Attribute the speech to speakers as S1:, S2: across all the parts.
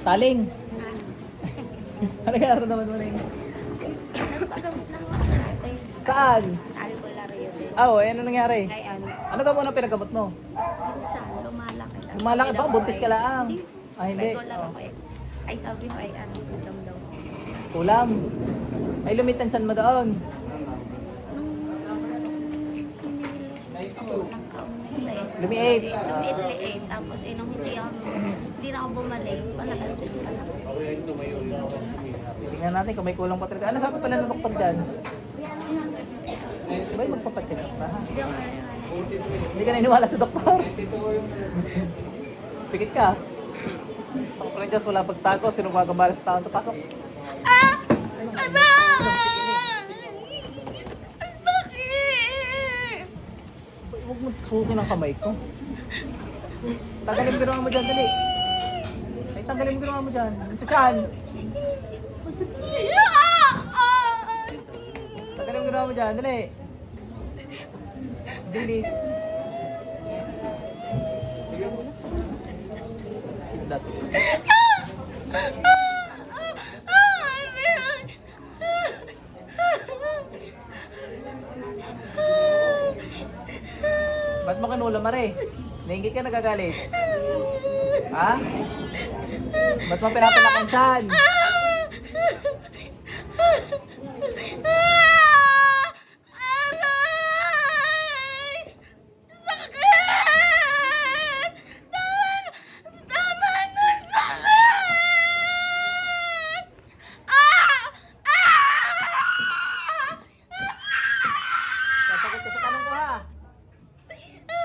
S1: Taling. Ano kaya naman mo na yun? Saan?
S2: Sabi ko Lario din.
S1: Ah, oh, ano nangyari?
S2: Kay ano,
S1: Ano daw muna pinagamot mo?
S2: siya, lumalaki lang.
S1: Lumalaki ba? Buntis ka lang? Ah, hindi.
S2: May dollar
S1: Oh.
S2: eh. Ay, sabi ko ay ano, ulam daw.
S1: Kulam. Ay, lumitan saan mo doon? Lumiit.
S2: Lumiit-liit. Tapos eh, nung hindi ako, hindi na ako bumalik, palakal din pala.
S1: Tingnan natin kung may kulang pa talaga. Ano sabi pala ng doktor dyan? Ba, magpapacheck up ka ha?
S2: Hindi ako na
S1: Hindi ka naniniwala sa doktor? Pikit ka. Sa ko Diyos, wala pagtago. Sinong gagambala sa taon? Pasok.
S2: Ah! Aray! Ang sakit!
S1: Huwag mo sukin ang kamay ko. Tanggalin mo ginawa mo dyan, dali. Ay, tanggalin mo ginawa mo dyan. Sa tiyan. Tanggalin mo ginawa mo dyan, dali. Bilis. Ba't mo Mare? Naingit ka nagagalit. Ha? Ba't mo pinapalak ang tiyan? Sasagot ka sa tanong ko ha.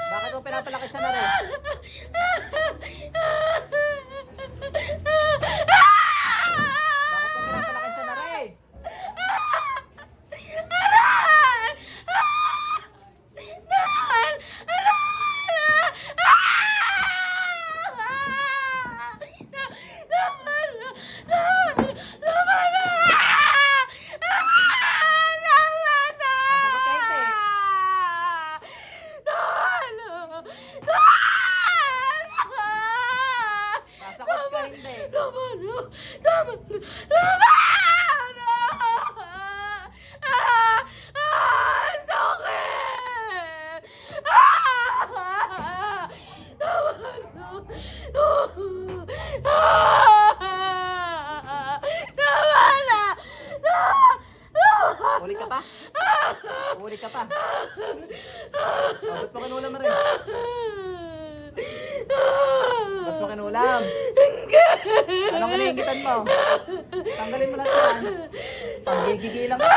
S1: Bakit mo pinapalakit siya na rin? Sasagot ka hindi. Uli ka pa? Uli ka pa? Oh, ba't mo kinulam na rin? Ba't mo kinulam? Anong kinaingitan mo? Tanggalin mo lahat yan. Panggigigilang ka.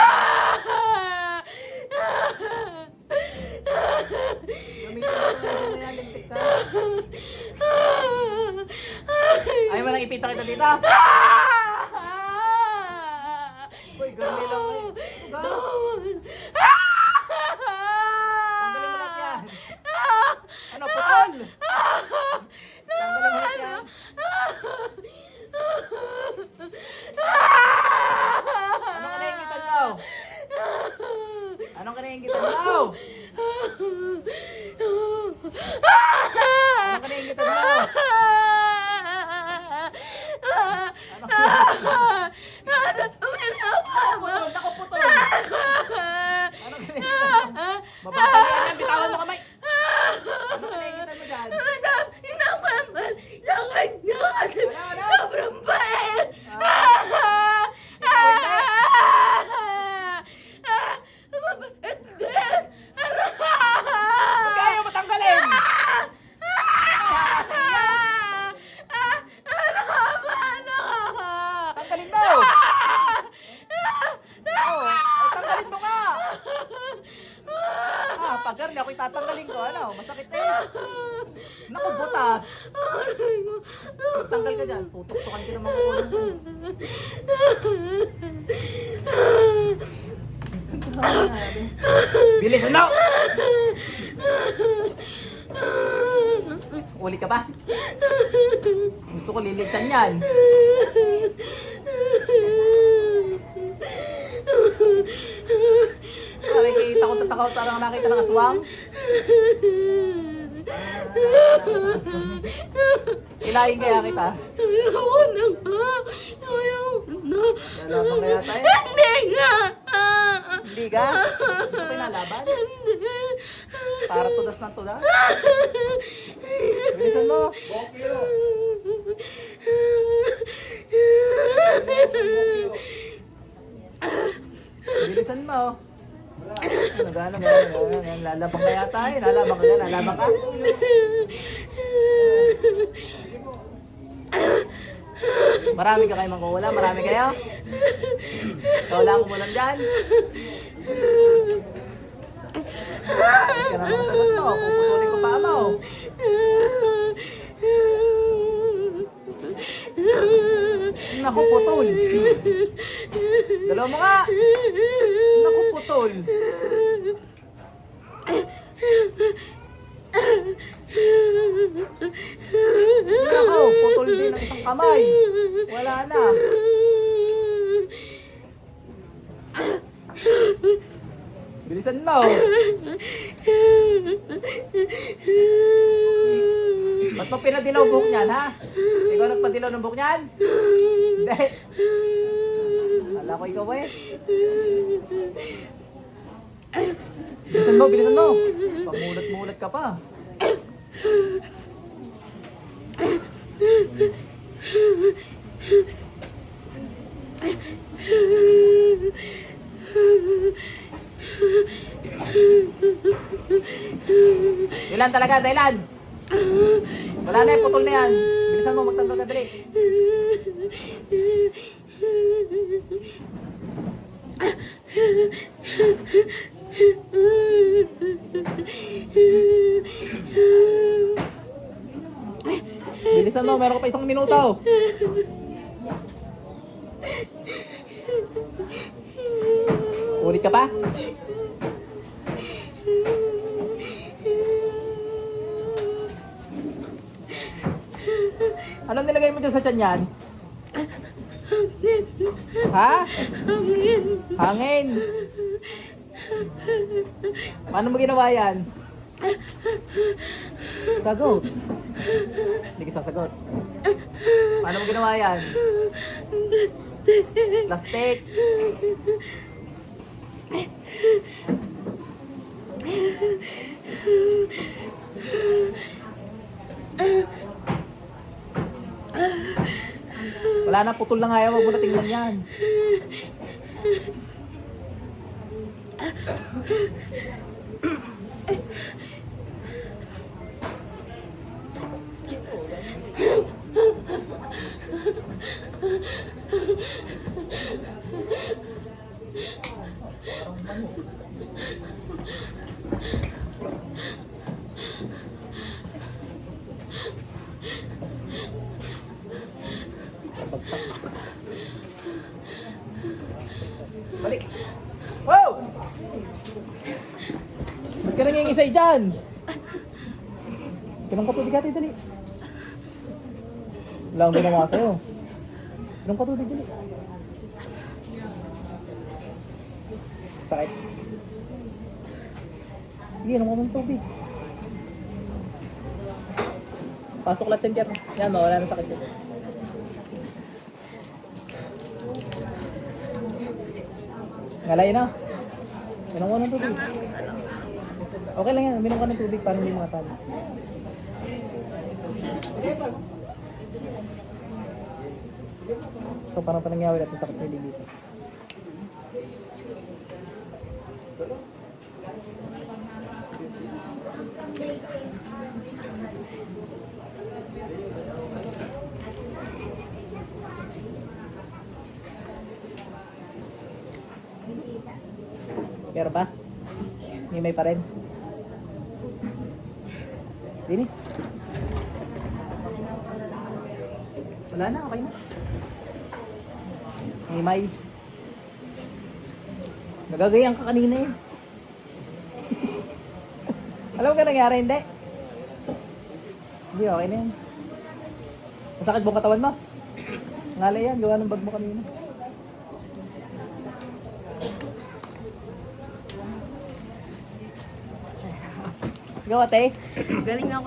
S1: Gamitin mo na yan, lintik ka. Ayaw mo nang ipita kita dito? Uy, garmi lang eh. Ga. Tanggalin mo lahat yan. Ano, putol? Tanggalin mo lahat yan. Anong kinaingitan mo? Anong kinaingitan mo? Anong kinaingitan mo? Putol, naku putol. Anong kinaingitan mo? Mabagal yan yan, bitawan mo kamay. Anong kinaingitan mo dyan?
S2: Sobrang bait!
S1: Huwag kayo matanggalin! Tanggalin mo! Oo, ay, tanggalin mo nga! Ah, pag ganun ako'y tatanggalin ko, ano? Masakit eh. Naku, butas! Tanggal ka dyan, tutok-tukan ka naman ko. Bilis, ano? Uli ka ba? Gusto ko liligtan yan. Tatakaw parang nakita ng aswang. Ilahin kaya kita.
S2: Ako nang Lalaban kaya tayo.
S1: Hindi nga.
S2: Hindi ka? Gusto ko yung lalaban? Para tudas ng tudas? Bilisan mo. Bilisan mo. Ano gano'n, gano'n, gano'n. Lalaban kaya tayo. Lalaban ka, lalaban ka. Marami ka kayo mangkukulam? Marami kayo? Ikaw lang dyan? Kasi ka naman sagot mo. Puputulin ko pa mo. Naku, putol. Dalawa mo nga. Naku, putol. Naku, putol din ang isang kamay. Wala na. Bilisan mo. Ba't mo pinadilaw buhok niyan, ha? Ikaw nagpadilaw ng buhok niyan? Hindi. Kala ko ikaw eh. Bilisan mo, bilisan mo. Pamulat-mulat ka pa. Ilan talaga, Dailan? Wala na putol na yan. Bilisan mo, magtanggal ka dali. Bilisan mo, meron ka pa isang minuto. Ulit ka pa? Anong nilagay mo dyan sa tiyan yan? Ha?
S1: Hangin.
S2: Hangin. Paano mo ginawa yan? Sagot. Hindi ka sasagot. Paano mo ginawa yan? Plastic. Wala na, putol na nga yan. Huwag mo na tingnan yan. Ka nangingisay dyan? Kinang ka tubig ate, dali. Wala akong ginawa sa'yo. Kinang ka tubig, dali. Sakit. Sige, inom ka tubig. Pasok lahat sa impyerno. Yan, mawala na sakit yun. Ngalay na. Inom ka ng tubig. Okay lang yan, uminom ka ng tubig para hindi mga tali. So parang panangyawi natin sakit may lilis. Meron pa? May may pa rin? Dini? Wala na, okay na. May may. Nagagayang ka kanina eh. Alam mo ka nangyari, hindi? Hindi, okay na yan. Masakit buong katawan mo? Ngalay yan, gawa ng bag mo kanina. Gawa, te.
S1: Galing ako